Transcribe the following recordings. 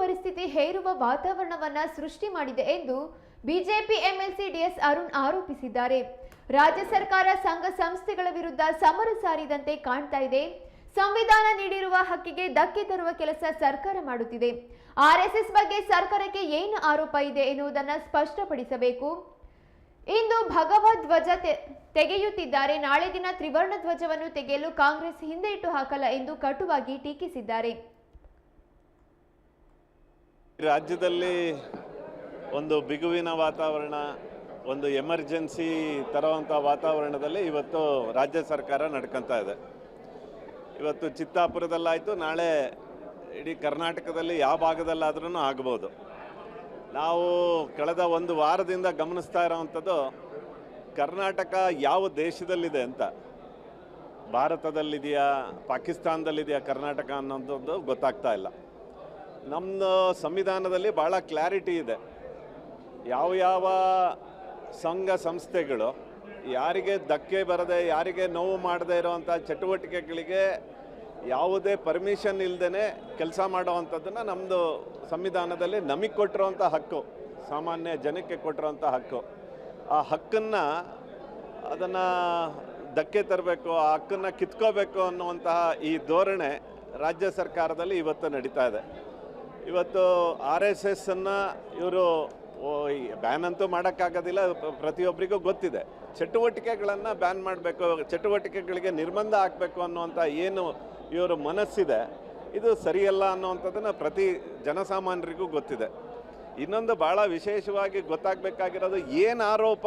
ಪರಿಸ್ಥಿತಿ ಹೇರುವ ವಾತಾವರಣವನ್ನ ಸೃಷ್ಟಿ ಮಾಡಿದೆ ಎಂದು ಬಿಜೆಪಿ ಎಂಎಲ್ಸಿ ಡಿಎಸ್ ಅರುಣ್ ಆರೋಪಿಸಿದ್ದಾರೆ. ರಾಜ್ಯ ಸರ್ಕಾರ ಸಂಘ ಸಂಸ್ಥೆಗಳ ವಿರುದ್ಧ ಸಮರ ಸಾರಿದಂತೆ ಕಾಣ್ತಾ ಇದೆ. ಸಂವಿಧಾನ ನೀಡಿರುವ ಹಕ್ಕಿಗೆ ಧಕ್ಕೆ ತರುವ ಕೆಲಸ ಸರ್ಕಾರ ಮಾಡುತ್ತಿದೆ. ಆರ್ಎಸ್ಎಸ್ ಬಗ್ಗೆ ಸರ್ಕಾರಕ್ಕೆ ಏನು ಆರೋಪ ಇದೆ ಎನ್ನುವುದನ್ನು ಸ್ಪಷ್ಟಪಡಿಸಬೇಕು. ಇಂದು ಭಗವದ್ ಧ್ವಜ ತೆಗೆಯುತ್ತಿದ್ದಾರೆ. ನಾಳೆ ದಿನ ತ್ರಿವರ್ಣ ಧ್ವಜವನ್ನು ತೆಗೆಯಲು ಕಾಂಗ್ರೆಸ್ ಹಿಂದೆ ಇಟ್ಟು ಹಾಕಲ್ಲ ಎಂದು ಕಟುವಾಗಿ ಟೀಕಿಸಿದ್ದಾರೆ. ರಾಜ್ಯದಲ್ಲಿ ಒಂದು ಬಿಗುವಿನ ವಾತಾವರಣ, ಒಂದು ಎಮರ್ಜೆನ್ಸಿ ತರುವಂಥ ವಾತಾವರಣದಲ್ಲಿ ಇವತ್ತು ರಾಜ್ಯ ಸರ್ಕಾರ ನಡ್ಕೊತಾ ಇದೆ. ಇವತ್ತು ಚಿತ್ತಾಪುರದಲ್ಲಾಯಿತು, ನಾಳೆ ಇಡೀ ಕರ್ನಾಟಕದಲ್ಲಿ ಯಾವ ಭಾಗದಲ್ಲಾದ್ರೂ ಆಗ್ಬೋದು. ನಾವು ಕಳೆದ ಒಂದು ವಾರದಿಂದ ಗಮನಿಸ್ತಾ ಇರೋವಂಥದ್ದು, ಕರ್ನಾಟಕ ಯಾವ ದೇಶದಲ್ಲಿದೆ ಅಂತ. ಭಾರತದಲ್ಲಿದೆಯಾ, ಪಾಕಿಸ್ತಾನದಲ್ಲಿದೆಯಾ ಕರ್ನಾಟಕ ಅನ್ನೋದು ಗೊತ್ತಾಗ್ತಾ ಇಲ್ಲ. ನಮ್ಮ ಸಂವಿಧಾನದಲ್ಲಿ ಭಾಳ ಕ್ಲಾರಿಟಿ ಇದೆ. ಯಾವ ಯಾವ ಸಂಘ ಸಂಸ್ಥೆಗಳು ಯಾರಿಗೆ ಧಕ್ಕೆ ಬರದೆ, ಯಾರಿಗೆ ನೋವು ಮಾಡದೆ ಇರೋವಂಥ ಚಟುವಟಿಕೆಗಳಿಗೆ ಯಾವುದೇ ಪರ್ಮಿಷನ್ ಇಲ್ಲದೇ ಕೆಲಸ ಮಾಡೋವಂಥದ್ದನ್ನು ನಮ್ಮದು ಸಂವಿಧಾನದಲ್ಲಿ ನಮಗೆ ಕೊಟ್ಟಿರೋವಂಥ ಹಕ್ಕು, ಸಾಮಾನ್ಯ ಜನಕ್ಕೆ ಕೊಟ್ಟಿರೋವಂಥ ಹಕ್ಕು. ಆ ಹಕ್ಕನ್ನು ಅದನ್ನು ಧಕ್ಕೆ ತರಬೇಕು, ಆ ಹಕ್ಕನ್ನು ಕಿತ್ಕೋಬೇಕು ಅನ್ನುವಂತಹ ಈ ಧೋರಣೆ ರಾಜ್ಯ ಸರ್ಕಾರದಲ್ಲಿ ಇವತ್ತು ನಡೀತಾ ಇದೆ. ಇವತ್ತು ಆರ್ ಎಸ್ ಎಸ್ ಅನ್ನು ಇವರು ಬ್ಯಾನ್ ಅಂತೂ ಮಾಡೋಕ್ಕಾಗೋದಿಲ್ಲ ಪ್ರತಿಯೊಬ್ಬರಿಗೂ ಗೊತ್ತಿದೆ. ಚಟುವಟಿಕೆಗಳನ್ನು ಬ್ಯಾನ್ ಮಾಡಬೇಕು, ಚಟುವಟಿಕೆಗಳಿಗೆ ನಿರ್ಬಂಧ ಹಾಕಬೇಕು ಅನ್ನುವಂಥ ಏನು ಇವರು ಮನಸ್ಸಿದೆ, ಇದು ಸರಿಯಲ್ಲ ಅನ್ನುವಂಥದ್ದನ್ನು ಪ್ರತಿ ಜನಸಾಮಾನ್ಯರಿಗೂ ಗೊತ್ತಿದೆ. ಇನ್ನೊಂದು ಭಾಳ ವಿಶೇಷವಾಗಿ ಗೊತ್ತಾಗಬೇಕಾಗಿರೋದು ಏನು ಆರೋಪ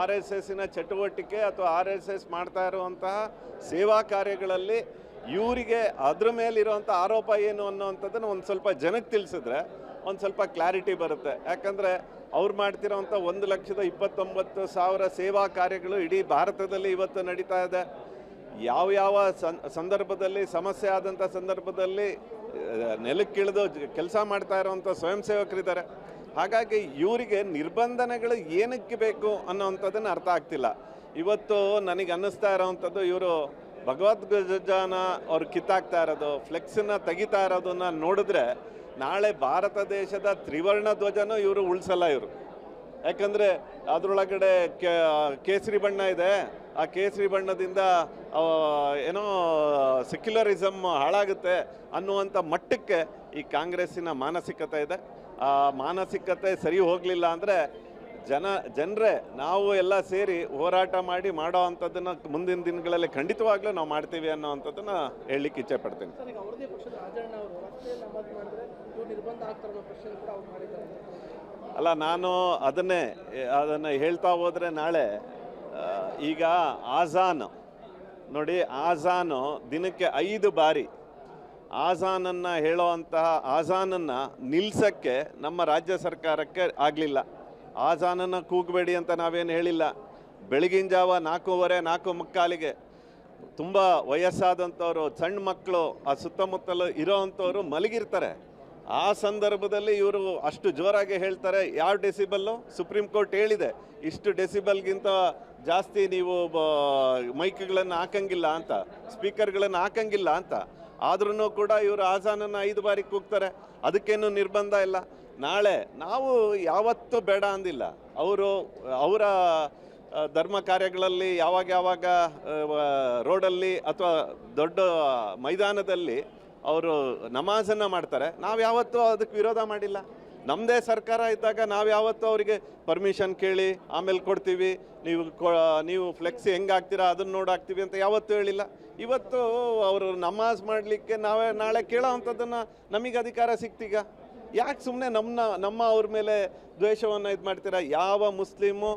ಆರ್ ಎಸ್ ಎಸ್ಸಿನ ಚಟುವಟಿಕೆ ಅಥವಾ ಆರ್ ಎಸ್ ಎಸ್ ಮಾಡ್ತಾ ಇರುವಂತಹ ಸೇವಾ ಕಾರ್ಯಗಳಲ್ಲಿ ಇವರಿಗೆ ಅದ್ರ ಮೇಲಿರುವಂಥ ಆರೋಪ ಏನು ಅನ್ನೋವಂಥದ್ದನ್ನು ಒಂದು ಸ್ವಲ್ಪ ಜನಕ್ಕೆ ತಿಳಿಸಿದ್ರೆ ಒಂದು ಸ್ವಲ್ಪ ಕ್ಲಾರಿಟಿ ಬರುತ್ತೆ. ಯಾಕಂದರೆ ಅವ್ರು ಮಾಡ್ತಿರೋವಂಥ ಒಂದು ಲಕ್ಷದ ಇಪ್ಪತ್ತೊಂಬತ್ತು ಸಾವಿರ ಸೇವಾ ಕಾರ್ಯಗಳು ಇಡೀ ಭಾರತದಲ್ಲಿ ಇವತ್ತು ನಡೀತಾ ಇದೆ. ಯಾವ ಯಾವ ಸಂದರ್ಭದಲ್ಲಿ, ಸಮಸ್ಯೆ ಆದಂಥ ಸಂದರ್ಭದಲ್ಲಿ ನೆಲಕ್ಕಿಳಿದು ಕೆಲಸ ಮಾಡ್ತಾ ಇರೋವಂಥ ಸ್ವಯಂ ಸೇವಕರಿದ್ದಾರೆ ಹಾಗಾಗಿ ಇವರಿಗೆ ನಿರ್ಬಂಧನೆಗಳು ಏನಕ್ಕೆ ಬೇಕು ಅನ್ನೋವಂಥದ್ದನ್ನು ಅರ್ಥ ಆಗ್ತಿಲ್ಲ. ಇವತ್ತು ನನಗೆ ಅನ್ನಿಸ್ತಾ ಇರೋವಂಥದ್ದು ಇವರು ಭಗವದ್ಗಜನ ಅವ್ರು ಕಿತ್ತಾಕ್ತಾ ಇರೋದು ಫ್ಲೆಕ್ಸನ್ನ ತೆಗಿತಾ ಇರೋದನ್ನ ನೋಡಿದ್ರೆ ನಾಳೆ ಭಾರತ ದೇಶದ ತ್ರಿವರ್ಣ ಧ್ವಜನೂ ಇವರು ಉಳಿಸಲ್ಲ ಇವರು. ಯಾಕಂದರೆ ಅದರೊಳಗಡೆ ಕೇಸರಿ ಬಣ್ಣ ಇದೆ. ಆ ಕೇಸರಿ ಬಣ್ಣದಿಂದ ಏನೋ ಸೆಕ್ಯುಲರಿಸಮ್ ಹಾಳಾಗುತ್ತೆ ಅನ್ನುವಂಥ ಮಟ್ಟಕ್ಕೆ ಈ ಕಾಂಗ್ರೆಸ್ಸಿನ ಮಾನಸಿಕತೆ ಇದೆ. ಆ ಮಾನಸಿಕತೆ ಸರಿ ಹೋಗಲಿಲ್ಲ ಅಂದರೆ ಜನ ಜನರೇ ನಾವು ಎಲ್ಲ ಸೇರಿ ಹೋರಾಟ ಮಾಡಿ ಮಾಡೋ ಅಂಥದ್ದನ್ನು ಮುಂದಿನ ದಿನಗಳಲ್ಲಿ ಖಂಡಿತವಾಗ್ಲೂ ನಾವು ಮಾಡ್ತೀವಿ ಅನ್ನೋ ಅಂಥದ್ದನ್ನು ಹೇಳಲಿಕ್ಕೆ ಇಚ್ಛೆ ಪಡ್ತೀನಿ. ಅಲ್ಲ ನಾನು ಅದನ್ನೇ ಅದನ್ನು ಹೇಳ್ತಾ ಹೋದರೆ ನಾಳೆ ಈಗ ಆಜಾನ್ ನೋಡಿ ಆಜಾನು ದಿನಕ್ಕೆ ಐದು ಬಾರಿ ಆಜಾನನ್ನು ಹೇಳೋವಂತಹ ಆಜಾನನ್ನು ನಿಲ್ಸಕ್ಕೆ ನಮ್ಮ ರಾಜ್ಯ ಸರ್ಕಾರಕ್ಕೆ ಆಗಲಿಲ್ಲ. ಆಜಾನನ್ನು ಕೂಗಬೇಡಿ ಅಂತ ನಾವೇನು ಹೇಳಿಲ್ಲ. ಬೆಳಗಿನ ಜಾವ ನಾಲ್ಕೂವರೆ, ನಾಲ್ಕು ಮುಕ್ಕಾಲಿಗೆ ತುಂಬ ವಯಸ್ಸಾದಂಥವ್ರು ಸಣ್ಣ ಮಕ್ಕಳು, ಆ ಸುತ್ತಮುತ್ತಲು ಇರೋವಂಥವ್ರು ಮಲಗಿರ್ತಾರೆ. ಆ ಸಂದರ್ಭದಲ್ಲಿ ಇವರು ಅಷ್ಟು ಜೋರಾಗಿ ಹೇಳ್ತಾರೆ ಯಾವ ಡೆಸಿಬಲ್ಲು? ಸುಪ್ರೀಂ ಕೋರ್ಟ್ ಹೇಳಿದೆ, ಇಷ್ಟು ಡೆಸಿಬಲ್ಗಿಂತ ಜಾಸ್ತಿ ನೀವು ಮೈಕ್ಗಳನ್ನು ಹಾಕಂಗಿಲ್ಲ ಅಂತ, ಸ್ಪೀಕರ್ಗಳನ್ನು ಹಾಕಂಗಿಲ್ಲ ಅಂತ. ಆದ್ರೂ ಕೂಡ ಇವರು ಆಜಾನನ್ನು ಐದು ಬಾರಿ ಕೂಗ್ತಾರೆ, ಅದಕ್ಕೇನು ನಿರ್ಬಂಧ ಇಲ್ಲ. ನಾಳೆ ನಾವು ಯಾವತ್ತೂ ಬೇಡ ಅಂದಿಲ್ಲ. ಅವರು, ಅವರ ಧರ್ಮ ಕಾರ್ಯಗಳಲ್ಲಿ ಯಾವಾಗ ಯಾವಾಗ ರೋಡಲ್ಲಿ ಅಥವಾ ದೊಡ್ಡ ಮೈದಾನದಲ್ಲಿ ಅವರು ನಮಾಜನ್ನು ಮಾಡ್ತಾರೆ. ನಾವು ಯಾವತ್ತೂ ಅದಕ್ಕೆ ವಿರೋಧ ಮಾಡಿಲ್ಲ. ನಮ್ಮದೇ ಸರ್ಕಾರ ಇದ್ದಾಗ ನಾವು ಯಾವತ್ತೂ ಅವರಿಗೆ ಪರ್ಮಿಷನ್ ಕೇಳಿ, ಆಮೇಲೆ ಕೊಡ್ತೀವಿ. ನೀವು ನೀವು ಫ್ಲೆಕ್ಸ್ ಹೆಂಗೆ ಹಾಕ್ತೀರಾ ಅದನ್ನು ನೋಡಾಕ್ತೀವಿ ಅಂತ ಯಾವತ್ತೂ ಹೇಳಿಲ್ಲ. ಇವತ್ತು ಅವರು ನಮಾಜ್ ಮಾಡಲಿಕ್ಕೆ ನಾವೇ ನಾಳೆ ಕೇಳೋ ಅಂಥದ್ದನ್ನು ನಮಗೆ ಅಧಿಕಾರ ಸಿಕ್ತೀಗ? ಯಾಕೆ ಸುಮ್ಮನೆ ನಮ್ಮ ನಮ್ಮ ಅವ್ರ ಮೇಲೆ ದ್ವೇಷವನ್ನು ಇದು ಮಾಡ್ತೀರಾ ಯಾವ ಮುಸ್ಲಿಮು